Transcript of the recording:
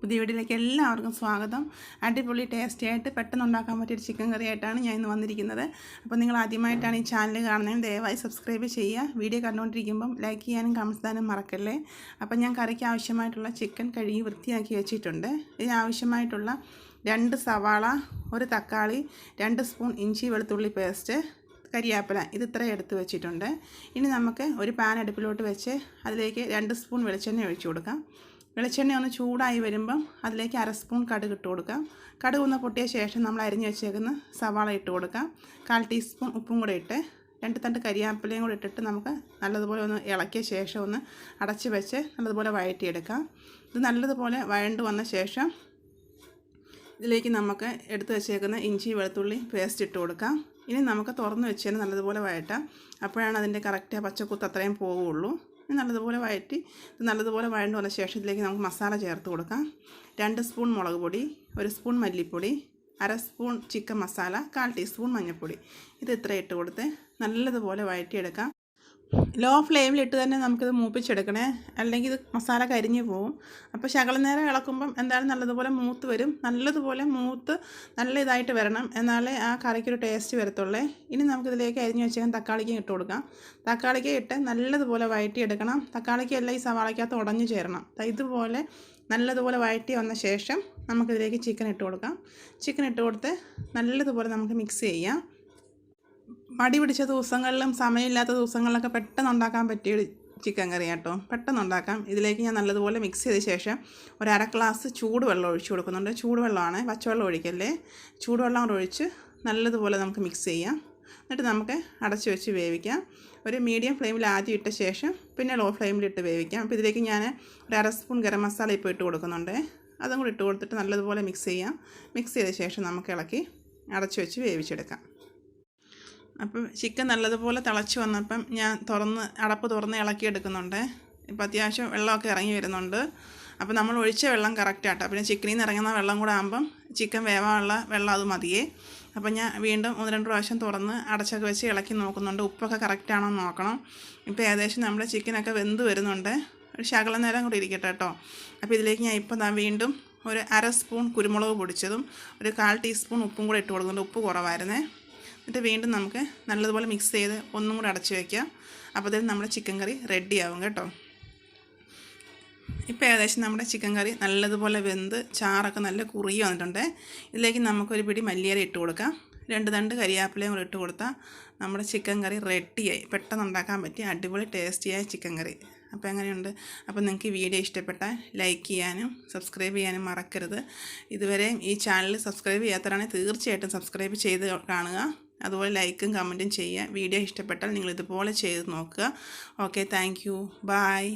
പുതിയ വീട്ടിലേക്ക് എല്ലാവർക്കും സ്വാഗതം. അടിപൊളി ടേസ്റ്റി ആയിട്ട് പെട്ടെന്ന് ഉണ്ടാക്കാൻ പറ്റിയ ചിക്കൻ കറി ആയിട്ടാണ് ഞാൻ ഇന്ന് വന്നിരിക്കുന്നത്. അപ്പോൾ നിങ്ങൾ ആദ്യമായിട്ടാണ് ഈ ചാനൽ കാണുന്നതെങ്കിൽ ദയവായി സബ്സ്ക്രൈബ് ചെയ്യുക. വീഡിയോ കണ്ടുകൊണ്ടിരിക്കുമ്പം ലൈക്ക് ചെയ്യാനും കമൻസ് തരാനും മറക്കല്ലേ? അപ്പോൾ ഞാൻ കറിക്ക് ആവശ്യമായിട്ടുള്ള ചിക്കൻ കഴുകി വൃത്തിയാക്കി വെച്ചിട്ടുണ്ട്. ഇതിന് ആവശ്യമായിട്ടുള്ള രണ്ട് സവാള ഒരു തക്കാളി രണ്ട് സ്പൂൺ ഇഞ്ചി വെളുത്തുള്ളി പേസ്റ്റ് കരിയാപ്പില. ഇത് ഇത്രയും എടുത്ത് വെച്ചിട്ടുണ്ട്. ഇനി നമുക്ക് ഒരു പാൻ അടുപ്പിലോട്ട് വെച്ച് അതിലേക്ക് രണ്ട് സ്പൂൺ വെളിച്ചെണ്ണ ഒഴിച്ചു കൊടുക്കാം. വെളിച്ചെണ്ണ ഒന്ന് ചൂടായി വരുമ്പം അതിലേക്ക് അര സ്പൂൺ കടുക് ഇട്ട് കൊടുക്കാം. കടുക് ഒന്ന് പൊട്ടിയ ശേഷം നമ്മൾ അരിഞ്ഞ് വെച്ചേക്കുന്ന സവാള ഇട്ട് കൊടുക്കാം. കാൽ ടീസ്പൂൺ ഉപ്പും കൂടെ ഇട്ട് രണ്ട് തണ്ട് കരിയാപ്പിലയും കൂടെ ഇട്ടിട്ട് നമുക്ക് നല്ലതുപോലെ ഒന്ന് ഇളക്കിയ ശേഷം ഒന്ന് അടച്ച് വെച്ച് നല്ലതുപോലെ വഴറ്റിയെടുക്കാം. ഇത് നല്ലതുപോലെ വഴണ്ട് വന്ന ശേഷം ഇതിലേക്ക് നമുക്ക് എടുത്ത് വെച്ചേക്കുന്ന ഇഞ്ചി വെളുത്തുള്ളി പേസ്റ്റ് ഇട്ട് കൊടുക്കാം. ഇനി നമുക്ക് തുറന്ന് വെച്ചാൽ നല്ലതുപോലെ വഴറ്റാം. അപ്പോഴാണ് അതിന്റെ കറക്റ്റ് പച്ചക്കുത്ത് അത്രയും പോവുള്ളൂ. നല്ലതുപോലെ വഴറ്റി നല്ലതുപോലെ വഴണ്ട് വന്ന ശേഷം ഇതിലേക്ക് നമുക്ക് മസാല ചേർത്ത് കൊടുക്കാം. രണ്ട് സ്പൂൺ മുളക് പൊടി ഒരു സ്പൂൺ മല്ലിപ്പൊടി അര സ്പൂൺ ചിക്കൻ മസാല കാൽ ടീസ്പൂൺ മഞ്ഞൾപ്പൊടി. ഇത് ഇത്ര ഇട്ട് കൊടുത്ത് നല്ലതുപോലെ വഴറ്റിയെടുക്കാം ലോ ഫ്ലെയിമിലിട്ട് തന്നെ നമുക്കിത് മൂപ്പിച്ചെടുക്കണേ. അല്ലെങ്കിൽ ഇത് മസാല കരിഞ്ഞു പോകും അപ്പോൾ ശകലം നേരം ഇളക്കുമ്പം എന്തായാലും നല്ലതുപോലെ മൂത്ത് വരും. നല്ലതുപോലെ മൂത്ത് നല്ല ഇതായിട്ട് വരണം. എന്നാലേ ആ കറിക്കൊരു ടേസ്റ്റ് വരത്തുള്ളേ. ഇനി നമുക്കിതിലേക്ക് അരിഞ്ഞ് വെച്ചാൽ തക്കാളിക്ക് ഇട്ട് കൊടുക്കാം. തക്കാളിക്ക് ഇട്ട് നല്ലതുപോലെ വഴറ്റിയെടുക്കണം. തക്കാളിക്ക് എല്ലാം ഈ സവാളയ്ക്കകത്ത് ഉടഞ്ഞു ചേരണം. ഇതുപോലെ നല്ലതുപോലെ വയറ്റി വന്ന ശേഷം നമുക്കിതിലേക്ക് ചിക്കൻ ഇട്ട് കൊടുക്കാം. ചിക്കൻ ഇട്ട് കൊടുത്ത് നല്ലതുപോലെ നമുക്ക് മിക്സ് ചെയ്യാം. മടി പിടിച്ച ദിവസങ്ങളിലും സമയമില്ലാത്ത ദിവസങ്ങളിലൊക്കെ പെട്ടെന്ന് ഉണ്ടാക്കാൻ പറ്റിയ ചിക്കൻ കറി കേട്ടോ പെട്ടെന്ന് ഉണ്ടാക്കാം ഇതിലേക്ക് ഞാൻ നല്ലതുപോലെ മിക്സ് ചെയ്ത ശേഷം ഒരു അര ഗ്ലാസ് ചൂടുവെള്ളം ഒഴിച്ചു കൊടുക്കുന്നുണ്ട്. ചൂടുവെള്ളമാണ്. പച്ചവെള്ളം ഒഴിക്കല്ലേ? ചൂടുവെള്ളം ഒഴിച്ച് നല്ലതുപോലെ നമുക്ക് മിക്സ് ചെയ്യാം. എന്നിട്ട് നമുക്ക് അടച്ചു വെച്ച് വേവിക്കാം. ഒരു മീഡിയം ഫ്ലെയിമിൽ ആദ്യം ഇട്ട ശേഷം പിന്നെ ലോ ഫ്ലെയിമിലിട്ട് വേവിക്കാം. അപ്പോൾ ഇതിലേക്ക് ഞാൻ ഒരു അര സ്പൂൺ ഗരം മസാല ഇപ്പോൾ ഇട്ട് കൊടുക്കുന്നുണ്ട്. അതും കൂടി ഇട്ട് കൊടുത്തിട്ട് നല്ലതുപോലെ മിക്സ് ചെയ്യാം. മിക്സ് ചെയ്ത ശേഷം നമുക്ക് ഇളക്കി അടച്ചു വെച്ച് വേവിച്ചെടുക്കാം. അപ്പം ചിക്കൻ നല്ലതുപോലെ തിളച്ച് വന്നപ്പം ഞാൻ തുറന്ന് അടപ്പ് തുറന്ന് ഇളക്കിയെടുക്കുന്നുണ്ട് ഇപ്പം അത്യാവശ്യം വെള്ളമൊക്കെ ഇറങ്ങി വരുന്നുണ്ട്. അപ്പോൾ നമ്മൾ ഒഴിച്ച വെള്ളം കറക്റ്റ് ആട്ടോ. പിന്നെ ചിക്കനിൽ നിന്ന് ഇറങ്ങുന്ന വെള്ളം കൂടെ ആകുമ്പം ചിക്കൻ വേവാനുള്ള വെള്ളം അത് മതിയേ അപ്പം ഞാൻ വീണ്ടും ഒന്ന് രണ്ട് പ്രാവശ്യം തുറന്ന് അടച്ചൊക്കെ വെച്ച് ഇളക്കി നോക്കുന്നുണ്ട്. ഉപ്പൊക്കെ കറക്റ്റാണോ എന്ന് നോക്കണം. ഇപ്പോൾ ഏകദേശം നമ്മുടെ ചിക്കനൊക്കെ വെന്ത് വരുന്നുണ്ട്. ഒരു ശകലം നേരം കൂടി ഇരിക്കട്ടെ കേട്ടോ. അപ്പോൾ ഇതിലേക്ക് ഞാൻ ഇപ്പം ഞാൻ വീണ്ടും ഒരു അര സ്പൂൺ കുരുമുളക് പൊടിച്ചതും ഒരു കാൽ ടീസ്പൂൺ ഉപ്പും കൂടെ ഇട്ട് കൊടുക്കുന്നുണ്ട്. ഉപ്പ് കുറവായിരുന്നേ. എന്നിട്ട് വീണ്ടും നമുക്ക് നല്ലതുപോലെ മിക്സ് ചെയ്ത് ഒന്നും കൂടെ അടച്ചു വയ്ക്കാം അപ്പോൾ അതിൽ നമ്മുടെ ചിക്കൻ കറി റെഡിയാവും കേട്ടോ. ഇപ്പോൾ ഏകദേശം നമ്മുടെ ചിക്കൻ കറി നല്ലതുപോലെ വെന്ത് ചാറൊക്കെ നല്ല കുറുകി വന്നിട്ടുണ്ട്. ഇതിലേക്ക് നമുക്കൊരു പിടി മല്ലിയില ഇട്ട് കൊടുക്കാം. രണ്ട് തണ്ട് കരിയാപ്പിലയും കൂടെ ഇട്ട് കൊടുത്താൽ നമ്മുടെ ചിക്കൻ കറി റെഡിയായി പെട്ടെന്ന് ഉണ്ടാക്കാൻ പറ്റിയ അടിപൊളി ടേസ്റ്റിയായ ചിക്കൻ കറി അപ്പോൾ എങ്ങനെയുണ്ട്? അപ്പോൾ നിങ്ങൾക്ക് വീഡിയോ ഇഷ്ടപ്പെട്ടാൽ ലൈക്ക് ചെയ്യാനും സബ്സ്ക്രൈബ് ചെയ്യാനും മറക്കരുത്. ഇതുവരെയും ഈ ചാനൽ സബ്സ്ക്രൈബ് ചെയ്യാത്തവരാണെങ്കിൽ തീർച്ചയായിട്ടും സബ്സ്ക്രൈബ് ചെയ്ത് കാണുക. അതുപോലെ ലൈക്കും കമന്റും ചെയ്യുക. വീഡിയോ ഇഷ്ടപ്പെട്ടാൽ നിങ്ങൾ ഇതുപോലെ ചെയ്ത് നോക്കുക. Okay thank you bye